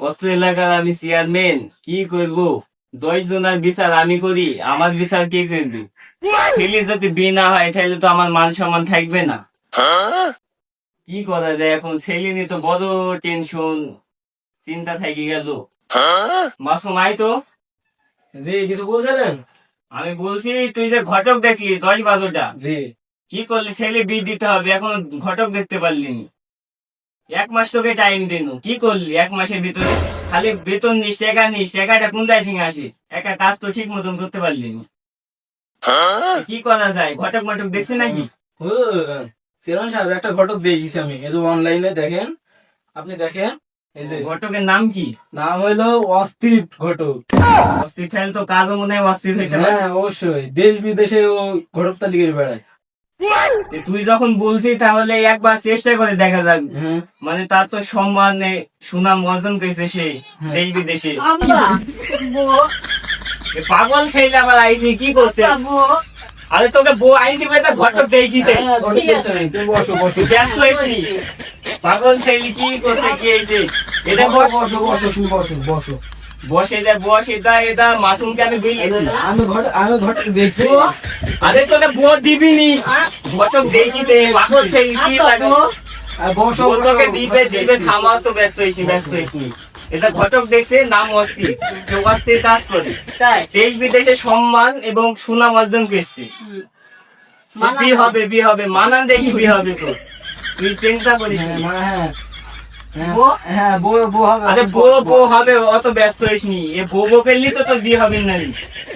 অত এলাকার আমি চেয়ারম্যান কি করব? দশ জনের বিচার আমি করি আমার বিচার কে করবি? ছেলে যদি বিয়ে না হয় তাহলে তো আমার মান সম্মান থাকবে না। কি করা যায় এখন? ছেলে নিয়ে তো বড় টেনশন চিন্তা থাকি গেল। মাসুম আই তো। জি কিছু বলছিলেন? আমি বলছি তুই যে ঘটক দেখলি দশ বারোটা। জি। কি করলি? ছেলে বিয়ে দিতে হবে এখন ঘটক দেখতে পারলি। এক মাস তোকে টাইম দিন। কি করলি? এক মাসের ভিতরে খালি বেতন নিস টাকা নিস টাকাটা কোন দায় থেকে আসি? একটা কাজ তো ঠিক মতন করতে পারলি কি করা যায়? ঘটক মটক দেখছি নাকি? চেয়ারম্যান সাহেব একটা ঘটক দিয়ে গেছি আমি। এই যে অনলাইনে দেখেন আপনি দেখেন এই যে ঘটকের নাম কি? নাম হইল অস্থির ঘটক। অস্থির তো কাজও মনে হয় অস্থির হইতে হ্যাঁ অবশ্যই। দেশ বিদেশে ও ঘটক তালিকার বেড়ায়। তুই যখন বলছিস তাহলে একবার চেষ্টা করে দেখা যাক। হ্যাঁ। মানে তার তো সম্মানে সুনাম অর্জন করেছে সে দেশ বিদেশে। পাগল ছেলে আবার আইসি কি করছে? আরে তোকে বউ আইন দিবে তো ঘটক দেখিছে। হ্যাঁ, বসো বসো। ব্যস্ত হয়েছি পাগল ছেলে কি করছে কি হয়েছে? এটা বস বসো বসো বসো বসো। বসে যা বস এটা এটা মাসুমকে আমি বুঝলেছি আমি ঘট আমি ঘটক দেখছি। আরে তোকে বউ দিবি নি দেখিছে কি লাগে? বসো তোকে দিবে দিবে থামা তো ব্যস্ত হয়েছি ব্যস্ত হয়েছি। এটা ঘটক দেখছে নাম অস্থির কেউ কাজ করে। দেশ বিদেশে সম্মান এবং সুনাম অর্জন করছে। বি হবে বিয়ে হবে মানান দেখি বি হবে তো। তুই চিন্তা করিস হ্যাঁ, না। হ্যাঁ। হ্যাঁ, বউ? হ্যাঁ বউ বউ হবে আরে বউ বউ হবে অত ব্যস্ত হইস নি। এ বউ বউ পেলি তো তোর বিয়ে হবে না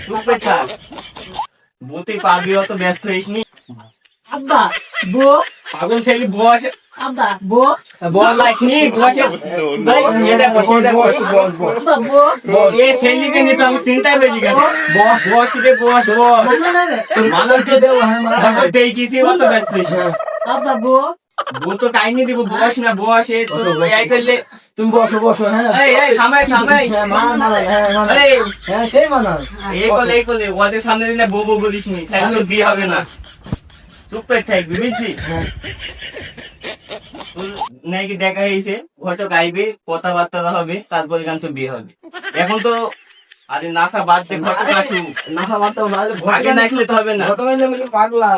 চুপ থাক। বউতে পারবি অত ব্যস্ত হইস নি। আব্বা বো পাগল ছেলে বউ আব্বা বো বল আসনি বসে এই, এটা বস, বস, বস, বস। বস, বস। এ ছেলেকে নিয়ে তো আমি চিন্তায় বেজে গেছে বস বস রে বস বস মানা নেবে মানবকে হ্যাঁ মা। ঘটক দেখিছি অত ব্যস্ত হইস। আব্বা বো বউ তো টাইনি দিব বস না বস এ তো এই করলে তুমি বসো বসো হ্যাঁ। এই এই থামাই থামাই। হ্যাঁ মানা মানা হ্যাঁ এই। হ্যাঁ সেই মানা এই করলে এই করলে ওদের সামনে দিনে বউ বউ বলিস নি তাহলে বিয়ে হবে না। চুপ করে থাকবি বুঝছি। নাকি দেখা হয়েছে ঘটক আইবে কথাবার্তা হবে তারপরে গান তো বিয়ে হবে। এখন তো আরে নাসা বাদ দে ঘটক নাসা না আরে আগে না তো হবে না। পাগলা।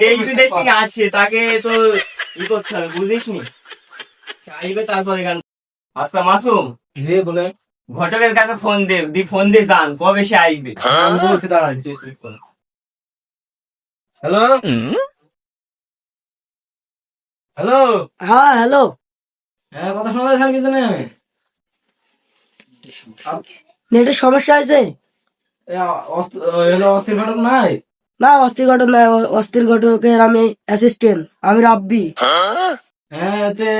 দেশ বিদেশ থেকে আসছে তাকে তো ই করতে হবে বুঝিস নি তারপরে গান। আচ্ছা মাসুম জি বলে ঘটকের কাছে ফোন দে দি ফোন দিয়ে যান কবে সে আইবে আমি বলছি দাঁড়ান হ্যালো? হ্যালো? হ্যাঁ হ্যালো। হ্যাঁ কথা শোনা যাচ্ছে কিছু নেই নেটের সমস্যা আছে অস্থির ঘটক নাই? না অস্থির ঘটক না অস্থির ঘটকের আমি অ্যাসিস্ট্যান্ট আমি রাব্বি। হ্যাঁ তে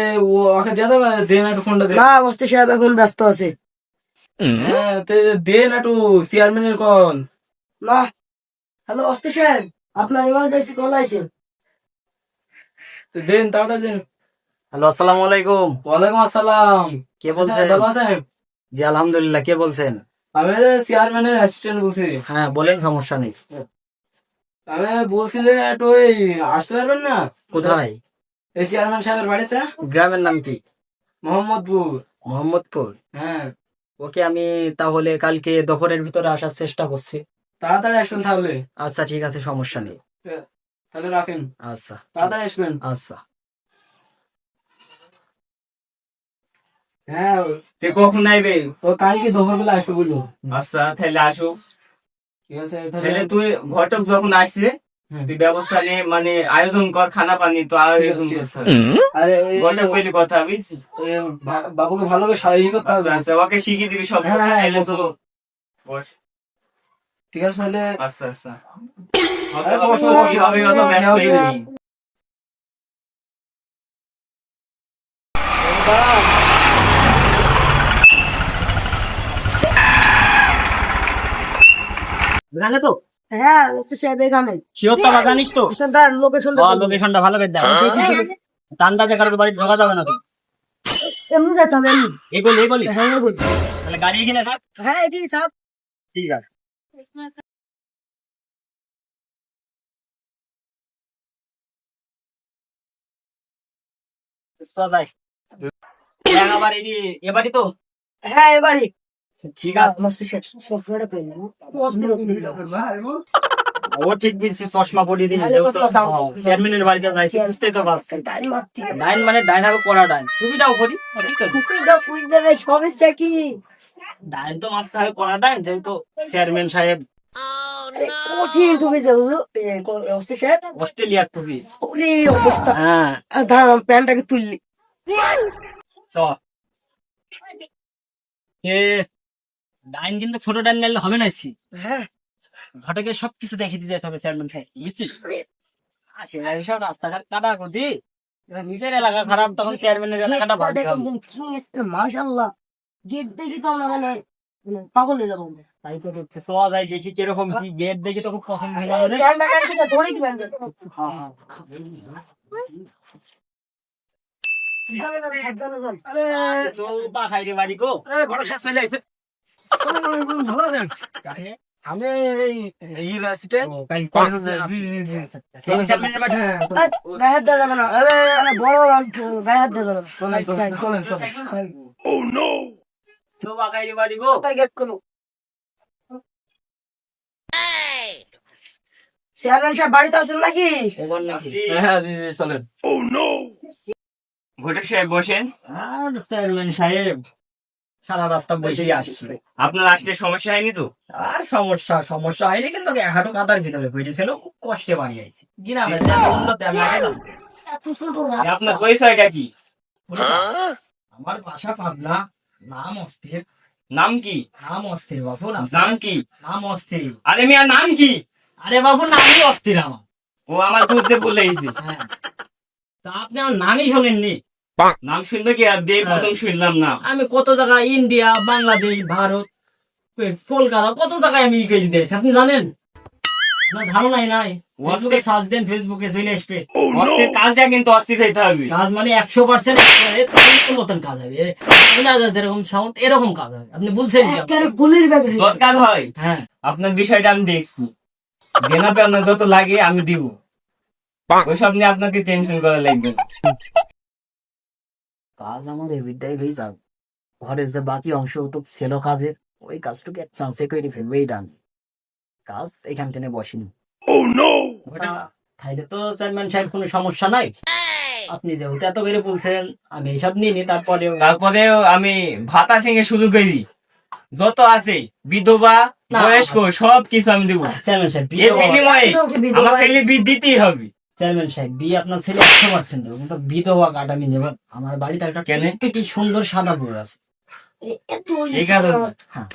ওকে দিয়ে দেবে দে একটু ফোনটা দে। না অস্থির সাহেব এখন ব্যস্ত আছে। হ্যাঁ তে দে একটু চেয়ারম্যানের কল না হ্যালো অস্থির সাহেব আপনার ইমার্জেন্সি কল আছে দেন তাড়াতাড়ি দেন। হ্যালো আসসালামু আলাইকুম। ওয়ালাইকুম আসসালাম। কে বলছেন? জি আলহামদুলিল্লাহ কে বলছেন? আমি চেয়ারম্যানের অ্যাসিস্ট্যান্ট বলছি। হ্যাঁ বলেন সমস্যা নেই। আমি বলছি যে একটু ওই আসতে পারবেন না? কোথায়? এই চেয়ারম্যান সাহেবের বাড়িতে। গ্রামের নাম কি? মোহাম্মদপুর। মোহাম্মদপুর? হ্যাঁ। ওকে আমি তাহলে কালকে দুপুরের ভিতরে আসার চেষ্টা করছি। তাড়াতাড়ি আসবেন তাহলে। আচ্ছা ঠিক আছে সমস্যা নেই। তাহলে রাখেন। আচ্ছা তাড়াতাড়ি আসবেন। আচ্ছা। হ্যাঁ কখন আইবে? ও কালকে দুপুর বেলা আসবে বলল আচ্ছা তাহলে আসো ঠিক আছে তাহলে তাহলে তুই ঘটক যখন আসছে তুই ব্যবস্থা নিয়ে মানে আয়োজন কর খানা পানি তো আয়োজন করতে হবে। আরে ঘটক বলি কথা বুঝছিস? বাবুকে ভালো করে সাহায্য করতে আচ্ছা হবে। আচ্ছা ওকে শিখিয়ে দিবি সব। হ্যাঁ, হ্যাঁ, তাহলে তো বস। ঠিক আছে তাহলে আচ্ছা আচ্ছা। হবে, অত ব্যস্ত বসো। হইস নি। তো? হ্যাঁ সাহেব এখানে শিওর তো জানিস তো? তার লোকেশনটা লোকেশনটা ভালো করে দেখ। টান্ডা দেখার বাড়ি ঢোকা যাবে না তো এমনি যেতে হবে এমনি। এই বলি এই বলি। হ্যাঁ এই বলি। তাহলে গাড়ি এখানে থাক। হ্যাঁ এদিকে সাহেব ঠিক আছে। যাই এক আবার এটি এবারই তো? হ্যাঁ এবারই ঠিক আছে। সফটওয়্যারটা পেয়ে নেব অস্থির ও ঠিক বলছি চশমা পরিয়ে দিন তাহলে কত দাম? চেয়ারম্যানের বাড়িতে যাইছি বুঝতেই তো পারছি। ডাইন মানে ডাইন হবে করা ডাইন। তুমি দাও করি ঠিক আছে। কুকুরটা কুইজা দেয় সমস্যা কি? ডাইন তো মারতে হবে করা ডাইন যেহেতু চেয়ারম্যান সাহেব। কঠিন তুমি যে অস্ট্রেলিয়ার তুমি। ওরে অবস্থা। হ্যাঁ। প্যান্টটাকে তুললি। চ। এ ডাইন কিন্তু ছোট ডাইন নিলে হবে না সি। হ্যাঁ। ঘটকে সবকিছু দেখে দিয়ে যেতে হবে চেয়ারম্যান সাহেব বুঝছিস? আসে সব রাস্তাঘাট কাটা করি নিজের এলাকা খারাপ তখন চেয়ারম্যানের এলাকাটা ভাবতে হবে মাশাল্লাহ গেট দেখি তো আমরা মানে মানে পাগল হয়ে যাব তাই তো দেখছে সোয়া যায় দেখি কীরকম কি গেট দেখি তো খুব পছন্দ হয়ে যাবে হ্যাঁ, হ্যাঁ। যান, সাবধানে তো পা খাই রে বাড়ি গো। ঘর চলে আইছে ভালো? আমি এই গায়ে হাত দেওয়া যাবে না। আরে, বড় গায়ে হাত দেওয়া যাবে না। তো বাড়ি গো চেয়ারম্যান সাহেব বাড়িতে আছেন নাকি হ্যাঁ জি জি চলেন সাহেব বসেন আর চেয়ারম্যান সাহেব সারা রাস্তা বসে আসছে। আপনার আসতে সমস্যা হয়নি তো? আর সমস্যা সমস্যা হয়নি কিন্তু এক হাঁটু কাদার ভিতরে পড়েছিল খুব কষ্টে বাড়ি আইছি গ্রামে আপনার পরিচয়টা কি? আমার বাসা পাবনা নাম অস্থির। নাম কি? নাম অস্থির বাবু নাম কি? নাম অস্থির। আরে মিয়া নাম কি? আরে বাবু নামই অস্থির আমার। ও আমার বুঝতে ভুলে গেছি। হ্যাঁ। তা আপনি আমার নামই শোনেননি। নাম শুনলে কি? আর দিয়ে প্রথম শুনলাম না আমি কত জায়গায় ইন্ডিয়া বাংলাদেশ ভারত কলকাতা কত জায়গায় আমি ই করে দিয়েছি আপনি জানেন? আপনার ধারণাই নাই। ফেসবুকে সার্চ দেন ফেসবুকে চলে আসবে। অস্থির কাজটা কিন্তু অস্থির হইতে হবে। কাজ মানে একশো পার্সেন্ট মতন কাজ হবে। আপনার যেরকম সাউন্ড এরকম কাজ হবে। আপনি বলছেন গুলির হয়ে। দরকার হয়। হ্যাঁ। আপনার বিষয়টা আমি দেখছি। দেনা পেনা যত লাগে আমি দিব। ওইসব নিয়ে আপনাকে টেনশন করা লাগবে না। কাজ আমার এভিটাই হয়ে যাবে। ঘরের যে বাকি অংশ তো ছিল কাজের ওই কাজটুকু এক চান্সে করে ফেলবে এই ডান কাজ এখান থেকে বসিনি। তাইলে তো চেয়ারম্যান সাহেব কোনো সমস্যা নাই? আপনি যে ওটা তো করে বলছেন আমি এইসব নিয়ে নি তারপরে তারপরে আমি ভাতা থেকে শুরু করি। যত আছে বিধবা বয়স্ক সব কিছু আমি দেবো। চেয়ারম্যান সাহেব এর বিয়ে বিনিময়ে বিধবা আমার ছেলে দিতেই হবে। চেয়ারম্যান সাহেব বিয়ে আপনার ছেলে একশো পার্সেন্ট দেবো কিন্তু বিধবা কার্ড আমি নেব আমার বাড়িতে একটা কেন? কি সুন্দর সাদা বউ আছে। এ- এত এই কারণে হ্যাঁ।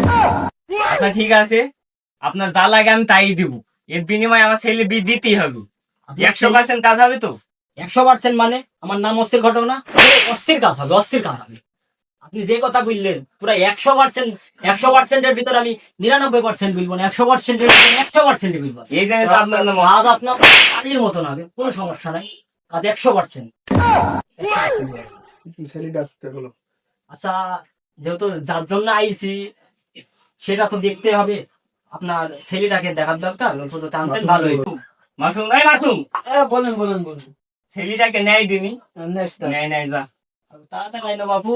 আচ্ছা ঠিক আছে। আপনার যা লাগে আমি তাই দিব। এর বিনিময়ে আমার ছেলে বিদ দিতেই হবে। একশো পার্সেন্ট কাজ হবে তো? একশো পার্সেন্ট মানে? আমার নাম অস্থির ঘটনা অস্থির কাজ হবে অস্থির কাজ হবে। আপনি যে কথা বললেন পুরো একশো পার্সেন্ট একশো পার্সেন্টের ভিতরে আমি নিরানব্বই পার্সেন্ট বলব না একশো পার্সেন্টের ভিতরে একশো পার্সেন্ট বলব। এই জন্য তো আপনার নাম কাজ আপনার পানির মতন হবে কোনো সমস্যা নাই। কাজ একশো পার্সেন্ট আচ্ছা যেহেতু যার জন্য আইছি সেটা তো দেখতে হবে। আপনার ছেলেটাকে দেখার দরকার অন্তত আনতেন ভালো হইতো মাসুম এই মাসুম! বলেন বলেন বলেন। ছেলেটাকে ন্যায় দিনি। ন্যায় ন্যায় যা। তাড়াতাড়ি বাপু।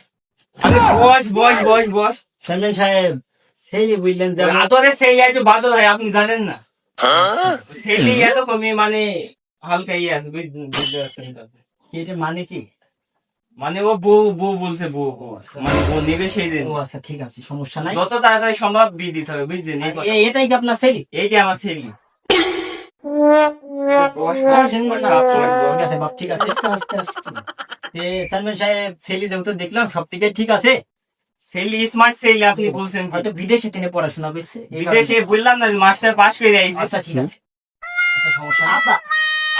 বস বস বস বস। চেয়ারম্যান সাহেব সেই বুঝলেন যে আতরে সেই একটু বাদল হয় আপনি জানেন না। সেই এত কমে মানে হালকা ইয়ে আছে বুঝতে পারছেন কি এটা মানে কি? মানে ও বউ বউ বলছে বউ বউ মানে বউ নেবে সেই দিন। ও আচ্ছা ঠিক আছে সমস্যা নাই। যত তাড়াতাড়ি সম্ভব বিয়ে দিতে হবে বুঝছেন? এই এটাই কি আপনার ছেলে? এইটা আমার ছেলে। ঠিক আছে বাপ ঠিক আছে আস্তে আস্তে আস্তে। তে চেয়ারম্যান সাহেব ছেলে যেহেতু দেখলাম সব থেকে ঠিক আছে। ছেলে স্মার্ট ছেলে আপনি বলছেন? হয়তো বিদেশে তিনি পড়াশোনা করছে। বিদেশে বললাম না মাস্টার পাস করে আইছে। আচ্ছা ঠিক আছে। আচ্ছা সমস্যা।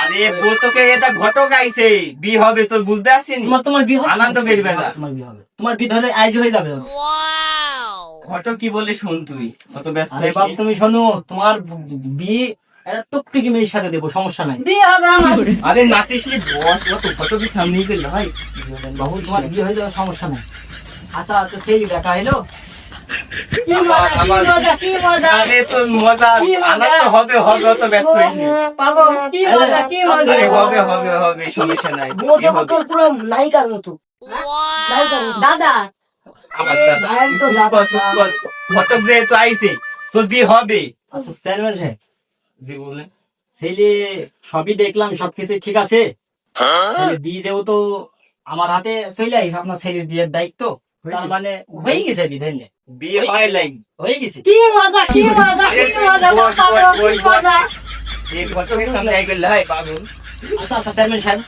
আরে বউ তোকে এটা ঘটক আইছে। বি হবে তোর বুঝতে আসছিনি তোমার তোমার বিয়ে হবে? আনন্দ করবে না। তোমার বিয়ে হবে। তোমার বিয়ে ধরে আইজ হয়ে যাবে ঘটক কি বলে শোন তুই? অত ব্যস্ত আরে বাপ তুমি শোনো তোমার বিয়ে একটা টুকটুকি মেয়ের সাথে দেবো সমস্যা নাই। আরে নাচিস নি বস অত ঘটকের সামনেই করলে হয় বাবু তোমার বিয়ে হয়ে যাবে সমস্যা নাই। আচ্ছা তো সেই দেখা হলো। নায়িকার মতো। দাদা। আমার দাদা। তো আইছে। তোর বিয়ে হবে। আচ্ছা জি বলেন ছেলে সবই দেখলাম সবকিছু ঠিক আছে? বিয়ে যেহেতু আমার হাতে চলে আইস আপনার ছেলের বিয়ের দায়িত্ব তার মানে হয়ে গেছে বিয়ে বিয়ে হয় লাইন। হয়ে গেছে। কি মজা কি মজা কি মজা কি। মজা। যে ঘটকের সামনে আই করলে হয় পাগল। আচ্ছা আচ্ছা চেয়ারম্যান সাহেব।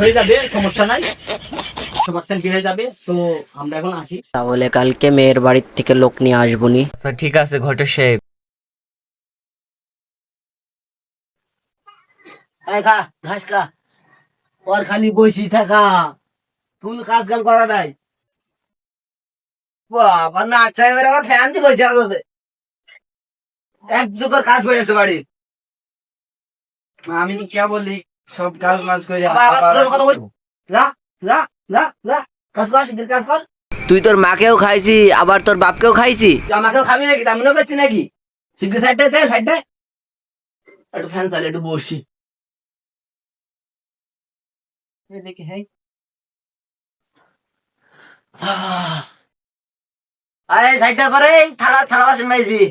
হয়ে যাবে সমস্যা নাই। একশো পার্সেন্ট বিয়ে হয়ে যাবে তো আমরা এখন আসি। তাহলে কালকে মেয়ের বাড়ির থেকে লোক নিয়ে আসব নি। আচ্ছা ঠিক আছে সাহেব এই খা ঘাস খা। ওর খালি বসি থাকা। কোন কাজ কাম করা নাই। বাবা না আচ্ছা এবার আবার ফ্যান দিয়ে বসে আছে। এক যুগের কাজ বাড়ি আমি কে বলি? সব কাজ মাজ করে কাজ কর শিগগির কাজ কর। তুই তোর মাকেও খাইছি আবার তোর বাপকেও খাইছি। তুই আমাকেও খাবি নাকি? তেমনও করছি নাকি? শিগগির সাইডটা দে সাইডটা একটু ফ্যান চালে একটু বসি। দেখি হ্যাঁ। আরে সাইডটা করে এই থালা থালা বাসন মাইজবি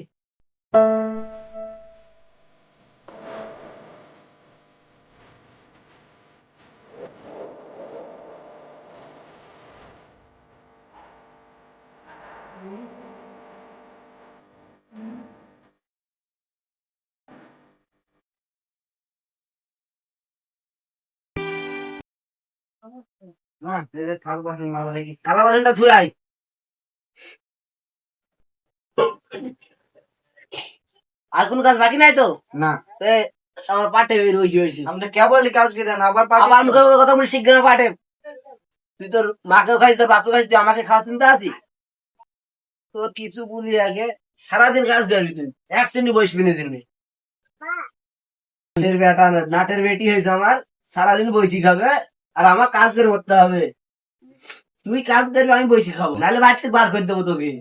না এই বাসন থালা বাসনটা ধুয়ে আয়। আর কোন কাজ বাকি নাই তো? না। আমার পাটে বের হয়েছি হয়েছি আমি তো কে বলি কাজ করে না আবার আবার মুখে কথা বলি শিগগির পাটে তুই তোর মাকেও খাইছিস তোর বাপকেও খাইছিস তুই আমাকে খাওয়া চিন্তা আছি তোর কিছু বলি আগে সারাদিন কাজ করবি তুই। এক শ্রেণি বসবি না দিন। নাটের বেটা নাটের বেটি হয়েছে আমার সারাদিন বসি খাবে। আর আমার কাজ করে করতে হবে। তুই কাজ করবি আমি বসি খাব নাহলে বাড়িতে বার করে দেবো তোকে।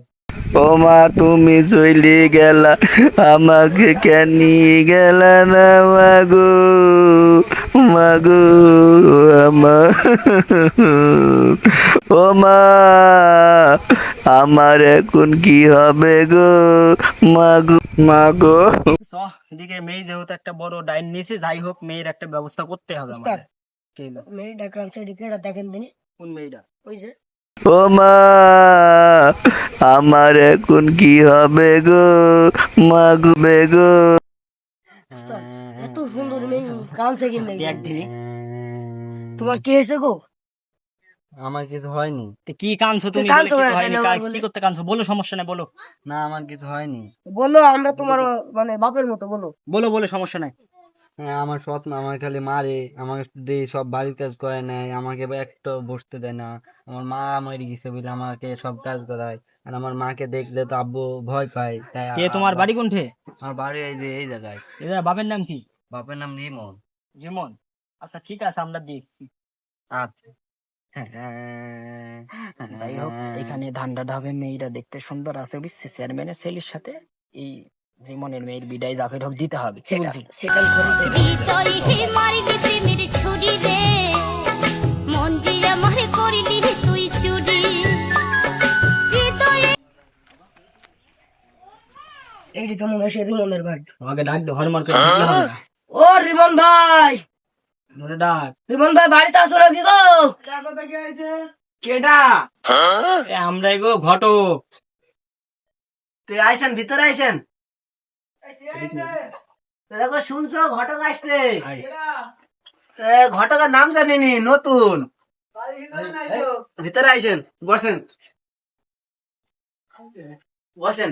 ও মা তুমি চলে গেলা আমাকে কেন নিয়ে গেলা না মাগো মাগো আমা। ও মা আমার এখন কি হবে গো? মাগো মাগো চ এদিকে মেয়ে যেহেতু একটা বড় ডাইন নিয়েছে যাই হোক মেয়ের একটা ব্যবস্থা করতে হবে আমাদের? মেয়েটা কাছে ডিকেটা দেখেন তিনি কোন মেয়েটা ওই যে। ও মা আমার এখন কি হবে গো? মাগো বেগো উস্তাদ, এত সুন্দর মেয়ে কানছে কিনলে দেখ তোমার কি হয়েছে গো? আমার কিছু হয়নি। তো কি কানছো তুমি? কাঁদছো বলে কিছু কেন? হয়নি, তাহলে কা- আবার বলে। কি করতে কানছো বলো সমস্যা নাই বলো। না আমার কিছু হয়নি। বলো আমরা তোমার মানে বাপের মতো বলো। বলো বলো সমস্যা নাই। হ্যাঁ আমার সৎ মা আমার খালি মারে আমাকে দিয়ে সব বাড়ির কাজ করে নেয় আমাকে একটু বসতে দেয় না। আমার মা মরে গেছে বলে আমাকে সব কাজ করায়। আর আমার মাকে দেখলে তো আব্বু ভয় পায় তাই কে তোমার বাড়ি কোনঠে? আমার বাড়ি এই যে এই জায়গায়। এরা বাপের নাম কি? বাপের নাম রিমন। যেমন আচ্ছা ঠিক আছে আমরা দেখছি। আচ্ছা। যাই হোক এখানে ধান্ডা ঢাবে মেয়েটা দেখতে সুন্দর আছে বুঝছি? চেয়ারম্যানের ছেলের সাথে এই রিমনের মেয়ের বিদায় জাফের হোক দিতে হবে। সেটাই এইটি রিমনের বাড়ি। আমাকে ডাক দে। ও রিমন ভাই! ধরে ডাক। রিমন ভাই বাড়িতে আসো নাকি গো? কেডা? আমরাই গো ঘটক। তুই আইসেন ভিতরে আইসেন? দেখো শুনছো? ঘটক আসছে। ঘটকের নাম জানিনি নতুন। ভিতরে আইসেন বসেন। বসেন।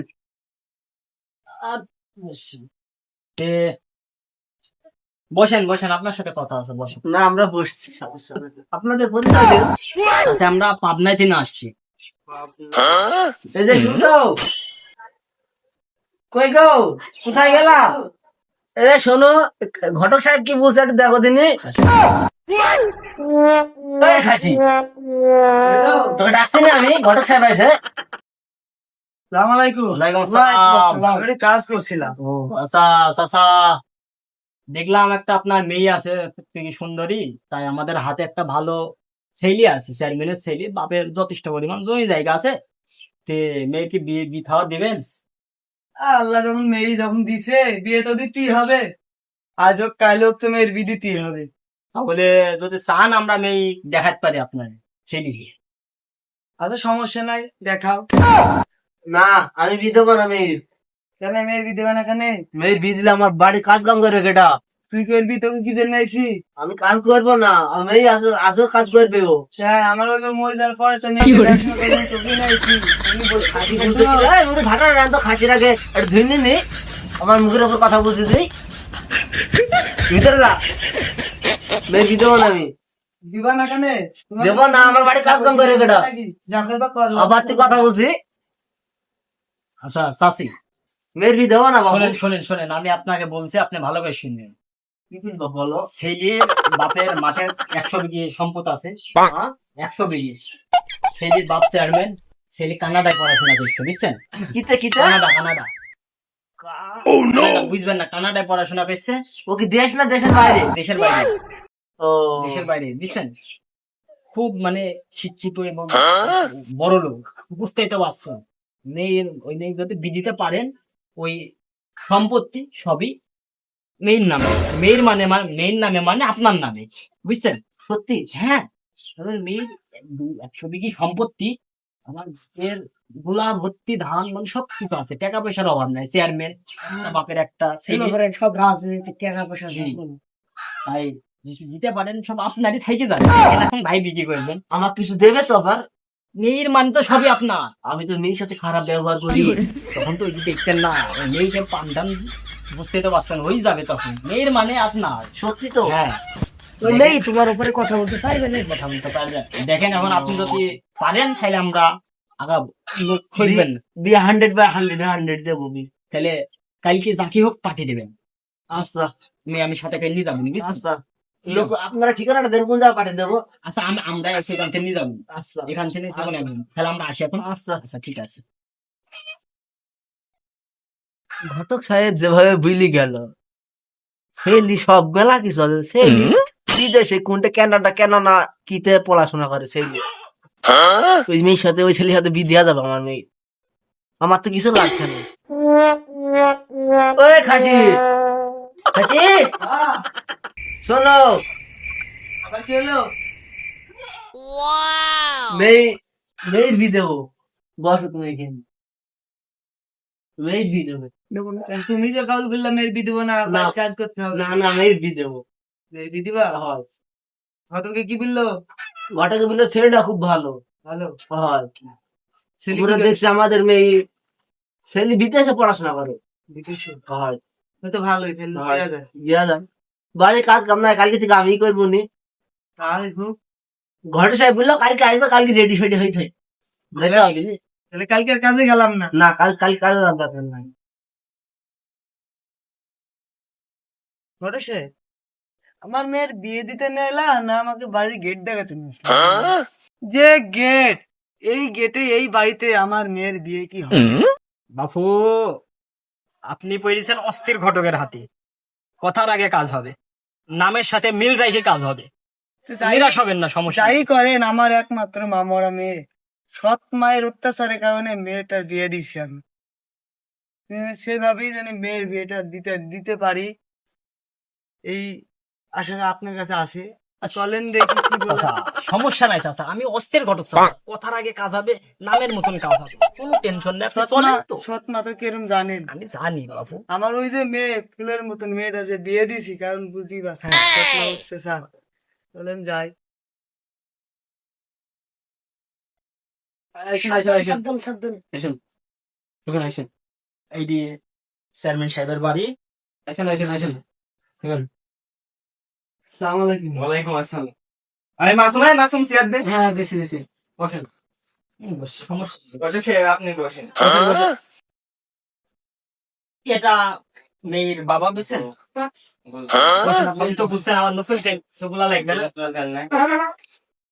বসেন বসেন আপনার সাথে কথা আছে বসেন। না আমরা বসছি আপনাদের পরিচয় দিন। আচ্ছা আমরা পাবনায় থেকে আসছি। এই যে শুনছো? কই গো? কোথায় গেলা? যে শোনো ঘটক সাহেব কি বলছে একটু দেখো দিনি খাসি। তোকে ডাকছি না আমি ঘটক সাহেব আছে সালাম আলাইকুম। ওয়ালাইকুম কাজ করছিলাম। ও আচ্ছা চাচা দেখলাম একটা আপনার মেয়ে আছে প্রত্যেকে সুন্দরী তাই আমাদের হাতে একটা ভালো ছেলে আছে চেয়ারম্যানের ছেলে বাপের যথেষ্ট পরিমাণ জমি জায়গা আছে। তে মেয়েকে বিয়ে বিথাও দেবেন। আল্লাহ যখন মেয়ে যখন দিছে বিয়ে তো দিতেই হবে। আজ হোক কাল হোক তো মেয়ের বিয়ে দিতেই হবে। বলে যদি চান আমরা মেয়ে দেখাতে পারি আপনার ছেলে। আর সমস্যা নাই দেখাও। না আমি বিধবা না মেয়ের। কেন মেয়ের বিধবা না কেন? মেয়ের বিয়ে দিলে আমার বাড়ি কাজ কাম করে কেটা? তুই করবি তোকে কি জন্য আইসি আমি কাজ করব না আমি আসো আসো কাজ করবে ও। হ্যাঁ আমার ওই মরে যাওয়ার পরে তুমি খাসি বলতে কি? রে? মুখে ঝাঁটা রান তো খাসির আগে একটু ধুইনি নি? আমার মুখের ওপর কথা বলছি তুই। ভিতরে যা। মেয়ে বিয়ে দেবো না আমি দিবা না কেন? দেবো না আমার বাড়ি কাজ কাম করে করবা আবার তুই কথা বলছি। আচ্ছা চাষি মেয়ের বিয়ে দেবো না শোনেন শোনেন শোনেন আমি আপনাকে বলছি আপনি ভালো করে শুনবেন। ছেলের বাপের মাঠের একশো বিঘে সম্পদ আছে? একশো বিঘে ছেলের বাপ চেয়ারম্যান ছেলে কানাডায় পড়াশোনা করছে বুঝছেন? কিতে কিতে? Canada Canada. কানাডা, বুঝবেন না কানাডায় পড়াশোনা করছে। ও কি দেশ না দেশের বাইরে? দেশের বাইরে। দেশের বাইরে বুঝছেন? খুব মানে শিক্ষিত এবং বড় লোক বুঝতেই তো পারছেন। মেয়ের ওই মেয়ে যদি বিদিতে পারেন ওই সম্পত্তি সবই মেয়ের নামে মেয়ের মানে মেয়ের নামে মানে আপনার নামে বুঝছেন? সত্যি হ্যাঁ মেয়ের একশো বিঘি সম্পত্তি আমার মেয়ের গোলা ভর্তি ধান মানে সব কিছু আছে টাকা পয়সার অভাব নাই চেয়ারম্যান বাপের একটা সব রাজনীতি টাকা পয়সা। তাই যদি জিতে পারেন সব আপনারই থেকে যাবে। এখন ভাই বিক্রি করবেন। আমার কিছু দেবে তো আবার? মেয়ের মানে তো সবই আপনার। আমি তো মেয়ের সাথে খারাপ ব্যবহার করি। তখন তো ওই দেখতেন না মেয়েকে পান্ডান বুঝতে তো পারছেন হয়ে যাবে তখন। মেয়ের মানে আপনার। সত্যি তো? হ্যাঁ। ওই মেয়ে তোমার উপরে কথা বলতে পারবে না? কথা বলতে পারবেন দেখেন এখন আপনি যদি পারেন তাহলে আমরা আগাবো খুলবেন দিয়ে হান্ড্রেড বাই হান্ড্রেড হান্ড্রেড দেবো তাহলে কালকে যাকে হোক পাঠিয়ে দেবেন। আচ্ছা। মেয়ে আমি সাথে নিয়ে যাব বুঝছেন? আচ্ছা। লোক আপনারা ঠিকানাটা দেন কোন জায়গায় পাঠিয়ে দেবো? আচ্ছা আম- আমরা সেখান থেকে নিয়ে যাব। আচ্ছা। এখান থেকে যেমন একদম তাহলে আমরা আসি এখন। আচ্ছা। আচ্ছা ঠিক আছে। ঘটক সাহেব যেভাবে বুঝলি গেল ছেলি সব বেলা কি চলে? ছেলি বিদেশে কোনটা কেনাটা কেন না কিতে পড়াশোনা করে ছেলি ওই মেয়ের সাথে ওই ছেলের সাথে দেওয়া যাবে আমার মেয়ে। আমার তো কিছু লাগছে না। ওই খাসি! খাসি! শোনো। আবার কি হলো? মেয়ে মেয়ের বিয়ে দেবো। বসো তুমি এখানে। মেয়ের না। তুমি যে কাউল বললাম মেয়ের বিয়ে দেবো না না। কাজ করতে হবে। না না মেয়ের বিয়ে দেবো। বিয়ে দিবা? হয়। ঘটকে কি বলল? ঘটকে বলল ছেলেটা খুব ভালো। ভালো? হয়। ছেলে পুরো দেখছি আমাদের মেয়ে ছেলে বিদেশে পড়াশোনা করে। বিদেশে? হয়। তো ভালোই ফেলল। দেয়া। যায়। ইয়া যায় বাড়ির কাজ কাম নাই কালকে থেকে আমি করব নি। ঘরে সাহেব বলল কালকে আসবে কালকে রেডি ফেডি হয়ে। থাক? তাহলে কালকে আর কাজে গেলাম না? না কাল কাল দরকার নাই। ঘটেছে আমার মেয়ের বিয়ে দিতে নেলা না আমাকে বাড়ির গেট দেখাচ্ছে যে গেট এই গেটে এই বাড়িতে আমার মেয়ের বিয়ে কি হবে? বাপু আপনি পড়েছেন অস্থির ঘটকের হাতে। কথার আগে কাজ হবে। নামের সাথে মিল রেখে কাজ হবে। নিরাশ হবেন না সমস্যা। যাই করেন আমার একমাত্র মামরা মেয়ে। সৎ মায়ের অত্যাচারের কারণে মেয়েটার বিয়ে দিছি আমি। সেভাবেই যেন মেয়ের বিয়েটা দিতে দিতে পারি। এই আশাটা আপনার কাছে আসে চলেন দেখি কি বলে। চাচা, সমস্যা নাই চাচা। আমি অস্থির ঘটক চাচা। কথার আগে কাজ হবে নামের মতন কাজ হবে। কোনো টেনশন নেই। আপনি সৎ চলেন মা- তো। সৎ মা তো কিরম জানেন আমি জানি বাপু আমার ওই যে মেয়ে ফুলের মতন মেয়েটা যে বিয়ে দিছি কারণ বুঝতেই পারছেন সৎ মা স্যার। চলেন যাই। আসেন, আসেন, আসেন। সাবধান সাবধান আসেন এখানে আসেন এই দিয়ে চেয়ারম্যান সাহেবের বাড়ি। আসেন আসেন আসেন এখানে আসসালামু আলাইকুম। ওয়ালাইকুম আসসালাম। আরে মাসুম ভাই মাসুম দে। হ্যাঁ দিছি দিছি। বসেন। সমস্যা আপনি বসেন। এটা মেয়ের বাবা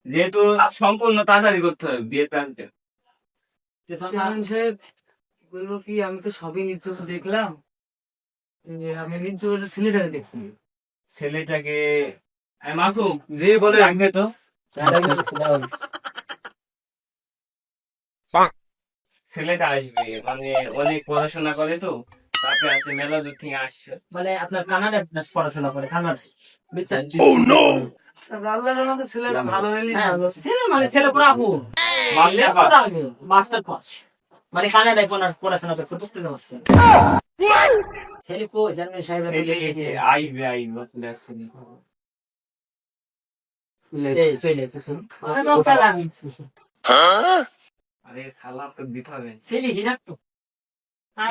যেহেতু সম্পূর্ণ তাড়াতাড়ি করতে হবে বিয়ের কাজটা। সাহেব বলব কি আমি তো সবই নিজ দেখলাম। আমি নিজ ছেলেটাকে দেখি ছেলেটাকে মাসুম যে বলে রাখবে তো। ছেলেটা আসবে মানে অনেক পড়াশোনা করে তো তারপরে আছে মেলা দূর থেকে আসছে। মানে আপনার কানাডা পড়াশোনা করে কানাডা বুঝছেন? আল্লাহর রহমতে ছেলেটা ভালো হইলি হ্যাঁ, ছেলে মানে ছেলে পুরো আপু। Master pass. মানে কানাডায় পড়া- পড়াশোনা করছে বুঝতে পারছেন। ছেলে কো আইবে আইবে। আরে সালা তো দিতে হবে। ছেলে হিরাক তো।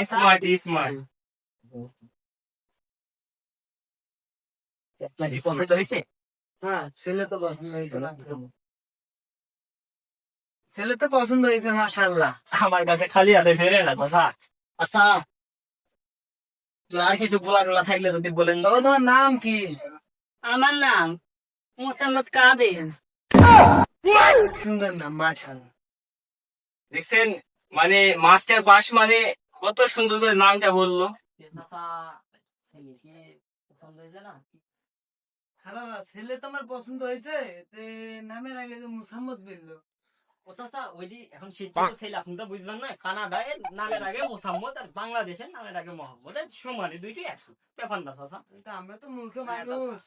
স্মার্ট হ্যাঁ ছেলে তো পছন্দ হয়েছে। ছেলে তো পছন্দ হয়েছে মাশাল্লাহ আমার কাছে খালি হাতে ফেরে না কথা আচ্ছা আর কিছু বলা টলা থাকলে যদি বলেন। তোমার নাম কি? আমার নাম মোসাম্মদ কাদের সুন্দর নাম মাশাল্লাহ দেখছেন মানে মাস্টার পাস মানে কত সুন্দর করে নামটা বলল। ছেলে কি পছন্দ হয়েছে না? হ্যাঁ ছেলে তোমার পছন্দ হয়েছে নামের আগে যে মুসাম্মদ বলল। ও চাচা ওইটি এখন শিক্ষিত ছেলে আপনি তো বুঝবেন না কানাডায় নামের আগে মোসাম্মদ আর বাংলাদেশের নামের আগে মোহাম্মদ। এই দুইটি একশো ব্যাপার না চাচা। কিন্তু আমরা তো মূর্খ হ্যাঁ, মানুষ।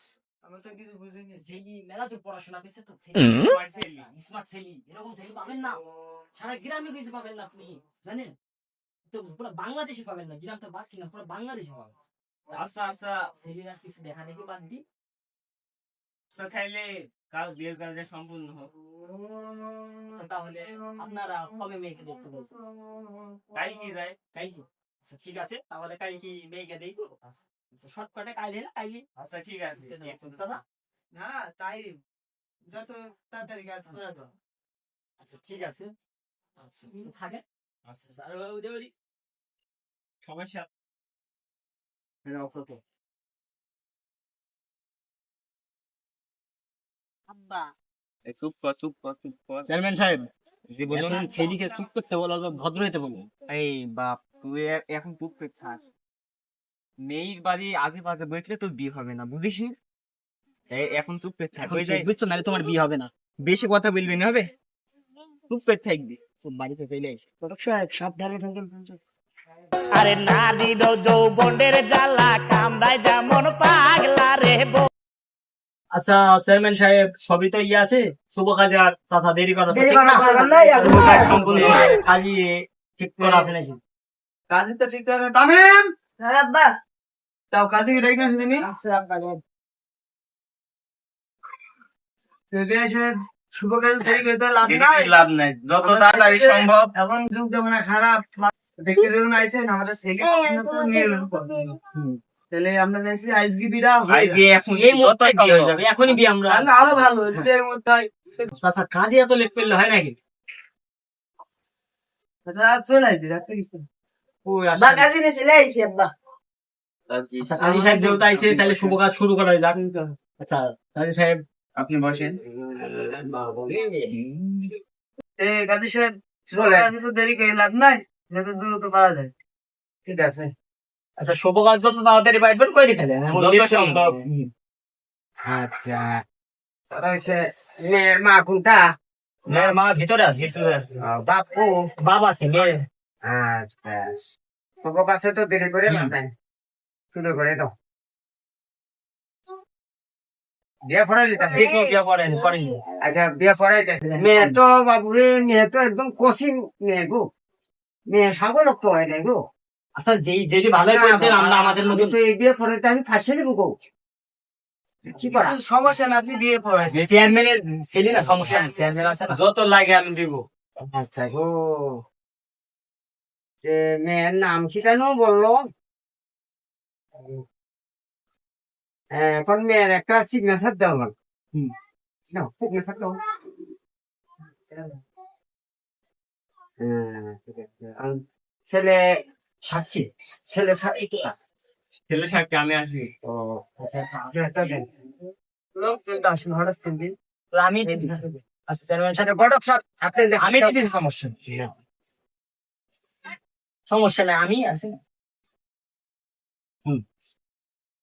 আমরা তো কিছু বুঝিনি ছেলে মেলা তো পড়াশোনা করছে তো Smart ছেলে। স্মার্ট ছেলে এরকম ছেলে পাবেন না। সারা গ্রামে কিছু পাবেন না আপনি জানেন? তো পুরো বাংলাদেশে পাবেন না গ্রাম তো বাকি না পুরো বাংলাদেশে পাবেন। আচ্ছা আচ্ছা ছেলের কিছু দেখা দেখি বাদ দি তাইলে কাল বিয়ের সম্পূর্ণ হোক তাহলে আপনারা কবে মেয়েকে দেখতে বলছেন কি যায় কি ঠিক আছে তাহলে কি মেয়েকে দেখব শর্টকাটে আচ্ছা ঠিক আছে না তাই যত তাড়াতাড়ি কাজ করা তো আচ্ছা ঠিক আছে থাকে আচ্ছা স্যার সমস্যা আব্বা। এই চুপ কর চুপ কর চুপ কর চেয়ারম্যান সাহেব জি বলুন। ছেলেকে চুপ করতে বলো ভদ্র হইতে বলো। এই বাপ তুই এখন চুপ করে থাক। মেয়ের বাড়ি আগে পাশে বসলে তোর বিয়ে হবে না বুঝিস? এখন চুপ করে থাক হয়ে যায়? বুঝছ? নাহলে তোমার বিয়ে হবে না। বেশি কথা বলবি না হবে? চুপ করে থাকবি। বাড়িতে সাবধানে থাকেন আরে নারী যৌবনের জ্বালা কামড়ায় যেমন পাগলা রে আচ্ছা চেয়ারম্যান সাহেব সবই তো ইয়ে আছে। শুভ কাজে আর চাচা দেরি করা কাজ সম্পূর্ণ কাজই ঠিক করা আছে নাকি? কাজে তো ঠিক আছে তামিম! হ্যাঁ আব্বা। তাও কাজে কি ডাইকা দিনি। আচ্ছা আব্বা শুভ কাজ দেরি করতে লাভ নাই। লাভ নাই যত তাড়াতাড়ি সম্ভব। এখন যুগ যেমন খারাপ দেখতে দেখুন আইসেন আমাদের ছেলে নিয়ে। তাহলে আমরা চাইছি আজকে বিরা আজকে এখন এই মুহূর্তে বিয়ে হয়ে যাবে এখনই বিয়ে আমরা। তাহলে আরও ভালো যদি মধ্যে হয়। চাচা কাজে এত লেট করলে হয় নাকি? আচ্ছা চলে আসবি রাখতে কিছু আব্বা কাজে নিয়ে চলে আইছি আব্বা। আচ্ছা কাজী সাহেব যেহেতু আইছে তাহলে শুভ কাজ শুরু করা যাক। আচ্ছা কাজী সাহেব। আপনি বসেন। এ গাজী সাহেব কাজে তো দেরি করে লাভ নাই যত দ্রুত করা যায়। ঠিক আছে। আচ্ছা শুভ কাজ যত তাড়াতাড়ি পাইবেন ফেলে। আচ্ছা তারা হচ্ছে মেয়ের মা কোনটা? মেয়ের মা ভিতরে আছে ভিতরে আছে। বাপু? বাবা আছে মেয়ে। আচ্ছা শুভ কাছে তো দেরি করে লাভ শুরু করে দাও। বিয়ে ফরাইলি ঠিক বিয়ে করেন করেন আচ্ছা বিয়ে মেয়ে তো বাবুরে মেয়ে তো একদম কষি মেয়ে গো। মেয়ে সাগর তো হয় নাই গো। আচ্ছা যেই যেটি ভালো করতেন আমরা আমাদের মধ্যে তো এই বিয়ে ফরাইতে আমি ফাঁসে দেবো গো। কি করা? সমস্যা না আপনি দিয়ে পড়াইছেন চেয়ারম্যানের ছেলে না সমস্যা চেয়ারম্যান আছে না। যত লাগে আমি দিব। আচ্ছা গো। মেয়ের নাম কি কেন বলল? এখন মেয়ের একটা সিগনেচার দাও আমার সিগনেচার দাও হ্যাঁ, ছেলে সাক্ষী ছেলে সাক্ষী ছেলে সাক্ষী আমি আছি ও আচ্ছা আপনি একটা দেন। লোকজন তো আসেন হঠাৎ তিন দিন। আমি দিদি আচ্ছা চেয়ারম্যান আচ্ছা ঘটক সাহেব আপনি আমি দিদি সমস্যা সমস্যা নাই আমি আছি।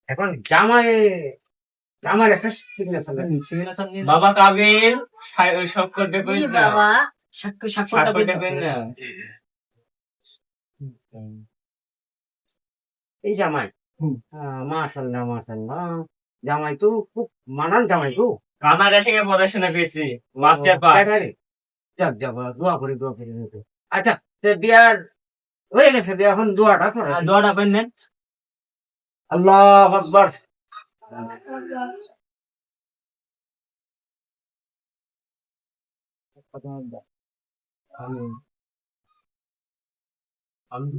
এখন জামাই জামাই একটা সিগনেচার সিগনেচার নিয়ে বাবা কাবির সব করতে না বাবা? সাক্ষ্য সাক্ষ্য দেবেন না এই জামাই। মাশাল্লাহ মাশাল্লাহ জামাই তো খুব মানান জামাই তো কানাডা থেকে পড়াশোনা করেছি মাস্টার পাস যাক যাক দোয়া করি দোয়া করি আচ্ছা তো বিয়ার হয়ে গেছে এখন দোয়াটা করে দোয়াটা করে নেন। আল্লাহ আকবার। আমি আমি